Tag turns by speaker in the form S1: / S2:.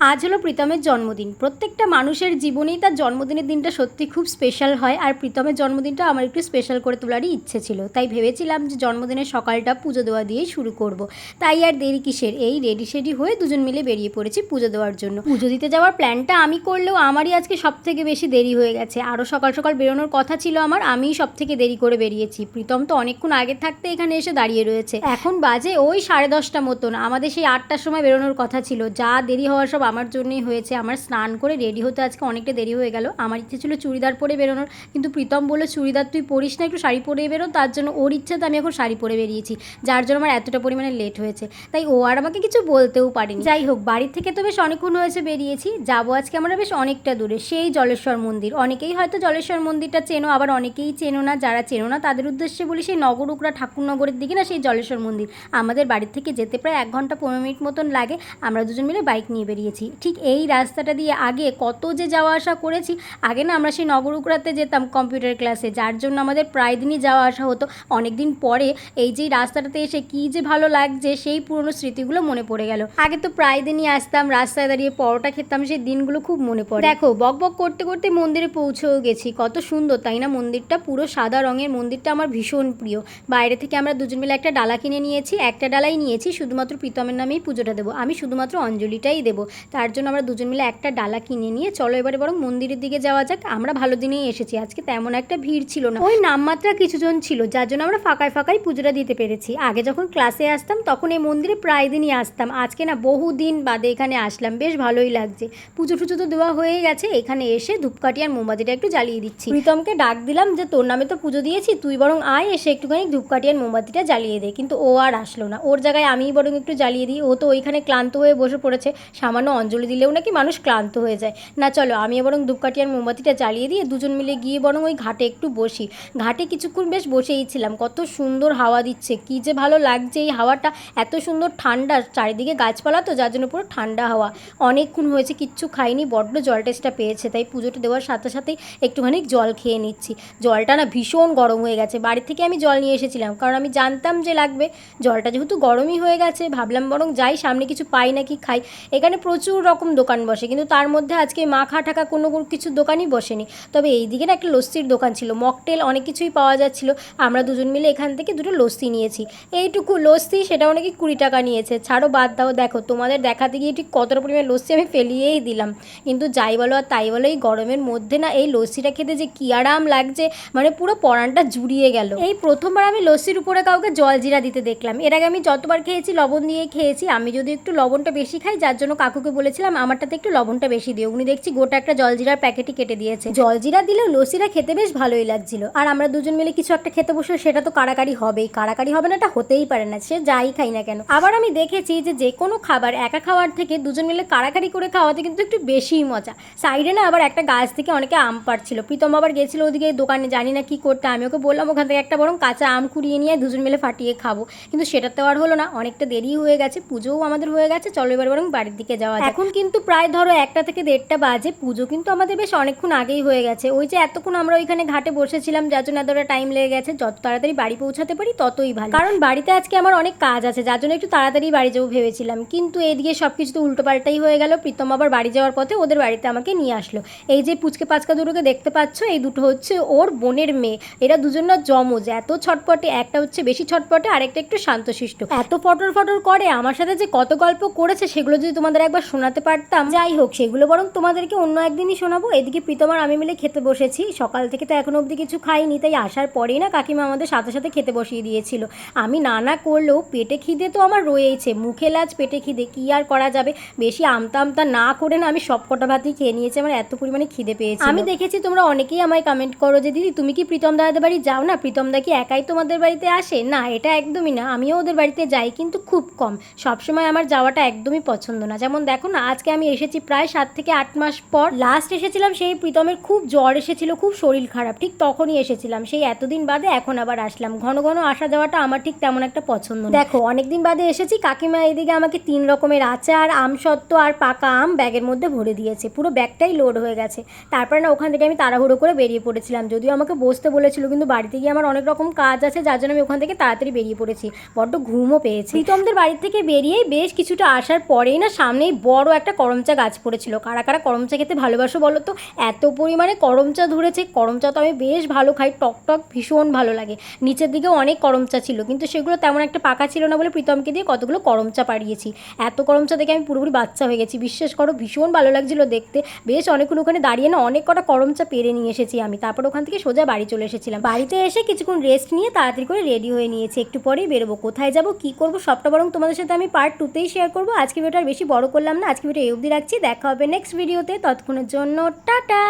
S1: আজ হলো প্রীতমের জন্মদিন। প্রত্যেকটা মানুষের জীবনেই তার জন্মদিনের দিনটা সত্যি খুব স্পেশাল হয়। আর প্রীতমের জন্মদিনটা আমার একটু স্পেশাল করে তোলারই ইচ্ছে ছিল। তাই ভেবেছিলাম যে জন্মদিনের সকালটা পুজো দেওয়া দিয়েই শুরু করব। তাই আর দেরি কিসের? এই রেডি সেডি হয়ে দুজন মিলে বেরিয়ে পড়েছি পুজো দেওয়ার জন্য। পুজো দিতে যাওয়ার প্ল্যানটা আমি করলেও আমারই আজকে সব থেকে বেশি দেরি হয়ে গেছে। আরও সকাল সকাল বেরোনোর কথা ছিল আমার, আমিই সব থেকে দেরি করে বেরিয়েছি। প্রীতম তো অনেকক্ষণ আগে থাকতে এখানে এসে দাঁড়িয়ে রয়েছে। এখন বাজে ওই সাড়ে দশটা মতন। আমাদের সেই আটটার সময় বেরোনোর কথা ছিল। যা দেরি হওয়ার সব আমার জন্যই হয়েছে। আমার স্নান করে রেডি হতে আজকে অনেকটা দেরি হয়ে গেল। আমার ইচ্ছে ছিল চুড়িদার পরে বেরোনোর, কিন্তু প্রীতম বলল, চুড়িদার তুই পরিস না, একটু শাড়ি পরে বেরো। তার জন্য ওর ইচ্ছাতে আমি এখন শাড়ি পরে বেরিয়েছি, যার জন্য আমার এতটা পরিমাণে লেট হয়েছে। তাই ও আর আমাকে কিছু বলতেও পারিনি। যাই হোক বাড়ির থেকে তো বেশ অনেকক্ষণ হয়েছে বেরিয়েছি। যাব আজকে আমরা বেশ অনেকটা দূরে, সেই জলেশ্বর মন্দির। অনেকেই হয়তো জলেশ্বর মন্দিরটা চেনো, আবার অনেকেই চেনো না। যারা চেনো না, তাদের উদ্দেশ্যে বলি সেই নগরুকরা ঠাকুরনগরের দিকে না, সেই জলেশ্বর মন্দির। আমাদের বাড়ির থেকে যেতে প্রায় এক ঘণ্টা পনেরো মিনিট মতন লাগে। আমরা দুজন মিলে বাইক নিয়ে বেরিয়েছি। ঠিক এই রাস্তাটা দিয়ে আগে কত যে যাওয়া আসা করেছি, আগে না আমরা সেই নগরুকরাতে যেতাম কম্পিউটার ক্লাসে, যার জন্য আমাদের প্রায় দিনই যাওয়া আসা হতো। অনেক দিন পরে এই যে রাস্তাটাতে এসে কী যে ভালো লাগছে, সেই পুরনো স্মৃতিগুলো মনে পড়ে গেল। আগে তো প্রায় দিনই আসতাম, রাস্তায় দাঁড়িয়ে পরোটা খেতাম, সেই দিনগুলো খুব মনে পড়ে। দেখো বক বক করতে করতে মন্দিরে পৌঁছেও গেছি। কত সুন্দর, তাই না? মন্দিরটা পুরো সাদা রঙের, মন্দিরটা আমার ভীষণ প্রিয়। বাইরে থেকে আমরা দুজন মিলে একটা ডালা কিনে নিয়েছি, একটা ডালাই নিয়েছি, শুধুমাত্র প্রীতমের নামেই পুজোটা দেবো। আমি শুধুমাত্র অঞ্জলিটাই দেবো। তার জন্য আমরা দুজন মিলে একটা ডালা কিনে নিয়ে, চলো এবারে বরং মন্দিরের দিকে যাওয়া যাক। আমরা ভালো দিনেই এসেছি, আজকে তেমন একটা ভিড় ছিল না। ওই নামমাত্রা কিছুজন ছিল, যার জন্য আমরা ফাঁকায় ফাঁকায় পুজোটা দিতে পেরেছি। আগে যখন ক্লাসে আসতাম, তখন এই মন্দিরে প্রায় দিনই আসতাম। আজকে না বহু দিন বাদে এখানে আসলাম, বেশ ভালোই লাগছে। পুজো টুজো তো দেওয়া হয়ে গেছে, এখানে এসে ধূপকাঠি আর মোমবাতিটা একটু জ্বালিয়ে দিচ্ছি। প্রীতমকে ডাক দিলাম যে, তোর নামে তো পুজো দিয়েছি, তুই বরং আয়, এসে একটুখানি ধূপকাঠি আর মোমবাতিটা জ্বালিয়ে দে। কিন্তু ও আর আসলো না। ওর জায়গায় আমিই বরং একটু জ্বালিয়ে দিই। ও তো ওইখানে ক্লান্ত হয়ে বসে পড়েছে। সামান্য অঞ্জলি দিলেও নাকি মানুষ ক্লান্ত হয়ে যায়। না, চলো আমি বরং ধূপকাঠি আর মোমবাতিটা জ্বালিয়ে দিয়ে দুজন মিলে গিয়ে বরং ওই ঘাটে একটু বসি। ঘাটে কিছুক্ষণ বেশ বসেই ছিলাম। কত সুন্দর হাওয়া দিচ্ছে, কি যে ভালো লাগছে এই হাওয়াটা। এত সুন্দর ঠান্ডা, চারিদিকে গাছপালা তো, যার জন্য পুরো ঠান্ডা হাওয়া। অনেকক্ষণ হয়েছে, কিচ্ছু খাইনি, বড্ড জল টেস্টটা পেয়েছে। তাই পুজোটা দেওয়ার সাথে সাথেই একটুখানি জল খেয়ে নিচ্ছি। জলটা না ভীষণ গরম হয়ে গেছে। বাড়ি থেকে আমি জল নিয়ে এসেছিলাম, কারণ আমি জানতাম যে লাগবে। জলটা যেহেতু গরমই হয়ে গেছে, ভাবলাম বরং যাই, সামনে কিছু পাই নাকি খাই। এখানে প্রচুর রকম দোকান বসে, কিন্তু তার মধ্যে আজকে মাখা ঠাকা কোনো কিছু দোকানই বসেনি। তবে এই দিকে না একটা লস্যির দোকান ছিল, মকটেল অনেক কিছুই পাওয়া যাচ্ছিল। আমরা দুজন মিলে এখান থেকে দুটো লস্যি নিয়েছি। এইটুকু লস্যি সেটাও নাকি কুড়ি টাকা নিয়েছে। ছাড়ো, বাদ দাও। দেখো, তোমাদের দেখাতে গিয়ে ঠিক কতটা পরিমাণ লস্যি আমি ফেলিয়েই দিলাম। কিন্তু যাই বলো আর তাই বলো, এই গরমের মধ্যে না এই লস্যিটা খেতে যে কী আরাম লাগছে মানে পুরো পরানটা জুড়িয়ে গেল। এই প্রথমবার আমি লস্যির উপরে কাউকে জল জিরা দিতে দেখলাম। এর আগে আমি যতবার খেয়েছি, লবণ দিয়ে খেয়েছি। আমি যদি একটু লবণটা বেশি খাই, যার জন্য কাকুকে বলেছিলাম, আমারটাতে একটু লবণটা বেশি দিও। উনি দেখছি গোটা একটা জলজিরার প্যাকেটই কেটে দিয়েছে। জলজিরা দিলে লস্যিটা খেতে বেশ ভালোই লাগছিল। আর আমরা দুজন মিলে কিছু একটা খেতে বসলে সেটা তো কারাকারি হবেই। কারাকারি হবে না, এটা হতেই পারে না। সে যাই খাই না কেন। আবার আমি দেখেছি যে যে কোনো খাবার একা খাওয়ার থেকে দুজন মিলে কারাকারি করে খাওয়াতে কিন্তু একটু বেশিই মজা। সাইডে না আবার একটা গাছ থেকে অনেকে আম পাড়ছিল। প্রীতম আবার গেছিল ওদিকে দোকানে, জানি না কি করতে। আমি ওকে বললাম, ওখান থেকে একটা বরং কাঁচা আম কুড়িয়ে নিয়ে দুজন মিলে ফাটিয়ে খাব। কিন্তু সেটা তো আর হলো না। অনেকটা দেরি হয়ে গেছে, পুজোও আমাদের হয়ে গেছে। চলো এবার বরং বাড়ির দিকে যাওয়া। এখন কিন্তু প্রায় ধরো একটা থেকে দেড়টা বাজে, পুজো কিন্তু আমাদের বেশ অনেকক্ষণ আগেই হয়ে গেছে। ওই যে এতক্ষণ আমরা ওইখানে ঘাটে বসেছিলাম, যার জন্য এতটা টাইম লেগে গেছে, যত তাড়াতাড়ি বাড়ি পৌঁছাতে পারি ততই ভালো। কারণ বাড়িতে আজকে আমার অনেক কাজ আছে, যার জন্য একটু তাড়াতাড়ি বাড়ি যাব ভেবেছিলাম। কিন্তু এদিকে সব কিছু তো উল্টোপাল্টাই হয়ে গেল, প্রীতম আবার বাড়ি যাওয়ার পথে ওদের বাড়িতে আমাকে নিয়ে আসলো। এই যে পুচকে পাচকা দুটোকে দেখতে পাচ্ছ, এই দুটো হচ্ছে ওর বোনের মেয়ে। এরা দুজন না জমজ এত ছটপটে, একটা হচ্ছে বেশি ছটপটে, আরেকটা একটু শান্তশিষ্ট। এত ফটর ফটর করে, আমার সাথে যে কত গল্প করেছে, সেগুলো যদি তোমাদের একবার শোনাতে পারতাম। যাই হোক, সেগুলো বরং তোমাদেরকে অন্য একদিনই শোনাবো। এদিকে প্রীতম আর আমি মিলে খেতে বসেছি। সকাল থেকে তো এখনও অবধি কিছু খাইনি, তাই আসার পরেই না কাকিমা আমাদের সাথে সাথে খেতে বসিয়ে দিয়েছিল। আমি না না করলেও পেটে খিদে তো আমার রয়েইছে। মুখে লাজ, পেটে খিদে, কি আর করা যাবে? বেশি আমতা আমতা না করে না আমি সব কটা ভাতই খেয়ে নিয়েছি, আমার এত পরিমাণে খিদে পেয়েছে আমি দেখেছি তোমরা অনেকেই আমায় কমেন্ট করো যে, দিদি, তুমি কি প্রীতম দাদাদের বাড়ি যাও না? প্রীতম দা কি একাই তোমাদের বাড়িতে আসে? না, এটা একদমই না। আমিও ওদের বাড়িতে যাই, কিন্তু খুব কম। সবসময় আমার যাওয়াটা একদমই পছন্দ না। যেমন দেখো না, আজকে আমি এসেছি প্রায় সাত থেকে আট মাস পর। লাস্ট এসেছিলাম সেই প্রীতমের খুব জ্বর এসেছিল, খুব শরীর খারাপ, ঠিক তখনই এসেছিলাম। সেই এতদিন বাদে এখন আবার আসলাম। ঘন ঘন আসা যাওয়াটা আমার ঠিক তেমন একটা পছন্দ। দেখো, অনেকদিন বাদে এসেছি, কাকিমা এদিকে আমাকে তিন রকমের আচার, আম সত্ত্ব আর পাকা আম ব্যাগের মধ্যে ভরে দিয়েছে। পুরো ব্যাগটাই লোড হয়ে গেছে। তারপরে না, ওখান থেকে আমি তাড়াহুড়ো করে বেরিয়ে পড়েছিলাম। যদিও আমাকে বসতে বলেছিল, কিন্তু বাড়িতে গিয়ে আমার অনেক রকম কাজ আছে, যার জন্য আমি ওখান থেকে তাড়াতাড়ি বেরিয়ে পড়েছি। বড্ড ঘুমও পেয়েছি। প্রীতমদের বাড়ি থেকে বেরিয়ে বেশ কিছুটা আসার পরেই না, সামনেই বড় একটা করমচা গাছ পড়েছিল। কারা কারা করমচা খেতে ভালোবাসো বলো তো? এত পরিমাণে করমচা ধরেছে। করমচা তো আমি বেশ ভালো খাই। টক টক ভীষণ ভালো লাগে। নিচের দিকেও অনেক করমচা ছিল। কিন্তু সেগুলো তেমন একটা পাকা ছিল না বলে প্রীতমকে দিয়ে কতগুলো করমচা পাড়িয়েছি। এত করমচা দেখে আমি পুরোপুরি বাচ্চা হয়ে গেছি। বিশ্বাস করো, ভীষণ ভালো লাগছিল দেখতে। বেশ অনেকক্ষণ ওখানে দাঁড়িয়ে না অনেক কটা করমচা পেরে নিয়ে এসেছি আমি। তারপর ওখান থেকে সোজা বাড়ি চলে এসেছিলাম। বাড়িতে এসে কিছুক্ষণ রেস্ট নিয়ে তাড়াতাড়ি করে রেডি হয়ে নিয়েছি। একটু পরেই বেরোবো। কোথায় যাব, কী করব, সবটা বরং তোমাদের সাথে আমি পার্ট টুতেই শেয়ার করব। আজকে ভিডিওটা বেশি বড় করলাম না আজকে ভিডিও এই অবধি রাখছি। দেখা হবে নেক্সট ভিডিওতে ততক্ষণের জন্য টাটা!